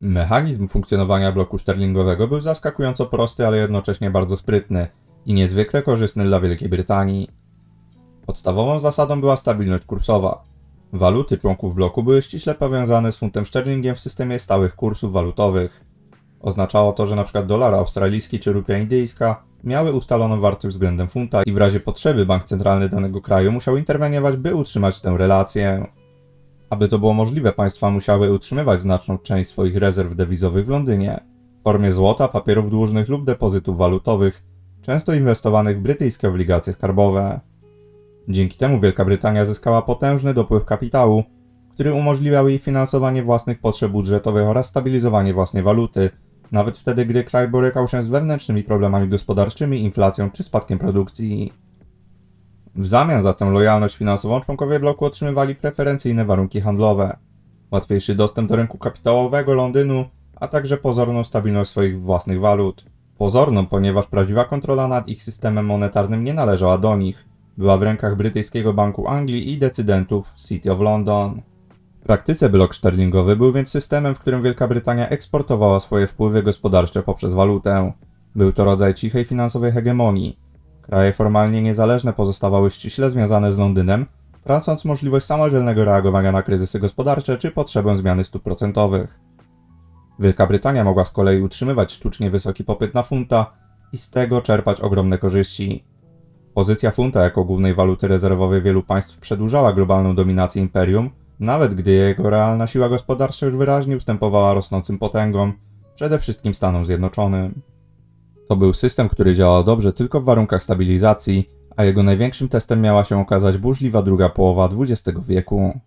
Mechanizm funkcjonowania bloku sterlingowego był zaskakująco prosty, ale jednocześnie bardzo sprytny i niezwykle korzystny dla Wielkiej Brytanii. Podstawową zasadą była stabilność kursowa. Waluty członków bloku były ściśle powiązane z funtem sterlingiem w systemie stałych kursów walutowych. Oznaczało to, że np. dolar australijski czy rupia indyjska miały ustaloną wartość względem funta i w razie potrzeby bank centralny danego kraju musiał interweniować, by utrzymać tę relację. Aby to było możliwe, państwa musiały utrzymywać znaczną część swoich rezerw dewizowych w Londynie w formie złota, papierów dłużnych lub depozytów walutowych, często inwestowanych w brytyjskie obligacje skarbowe. Dzięki temu Wielka Brytania zyskała potężny dopływ kapitału, który umożliwiał jej finansowanie własnych potrzeb budżetowych oraz stabilizowanie własnej waluty, nawet wtedy, gdy kraj borykał się z wewnętrznymi problemami gospodarczymi, inflacją czy spadkiem produkcji. W zamian za tę lojalność finansową członkowie bloku otrzymywali preferencyjne warunki handlowe, łatwiejszy dostęp do rynku kapitałowego Londynu, a także pozorną stabilność swoich własnych walut. Pozorną, ponieważ prawdziwa kontrola nad ich systemem monetarnym nie należała do nich, była w rękach brytyjskiego Banku Anglii i decydentów City of London. W praktyce blok sterlingowy był więc systemem, w którym Wielka Brytania eksportowała swoje wpływy gospodarcze poprzez walutę. Był to rodzaj cichej finansowej hegemonii. Kraje formalnie niezależne pozostawały ściśle związane z Londynem, tracąc możliwość samodzielnego reagowania na kryzysy gospodarcze czy potrzebę zmiany stóp procentowych. Wielka Brytania mogła z kolei utrzymywać sztucznie wysoki popyt na funta i z tego czerpać ogromne korzyści. Pozycja funta jako głównej waluty rezerwowej wielu państw przedłużała globalną dominację imperium, nawet gdy jego realna siła gospodarcza już wyraźnie ustępowała rosnącym potęgom, przede wszystkim Stanom Zjednoczonym. To był system, który działał dobrze tylko w warunkach stabilizacji, a jego największym testem miała się okazać burzliwa druga połowa XX wieku.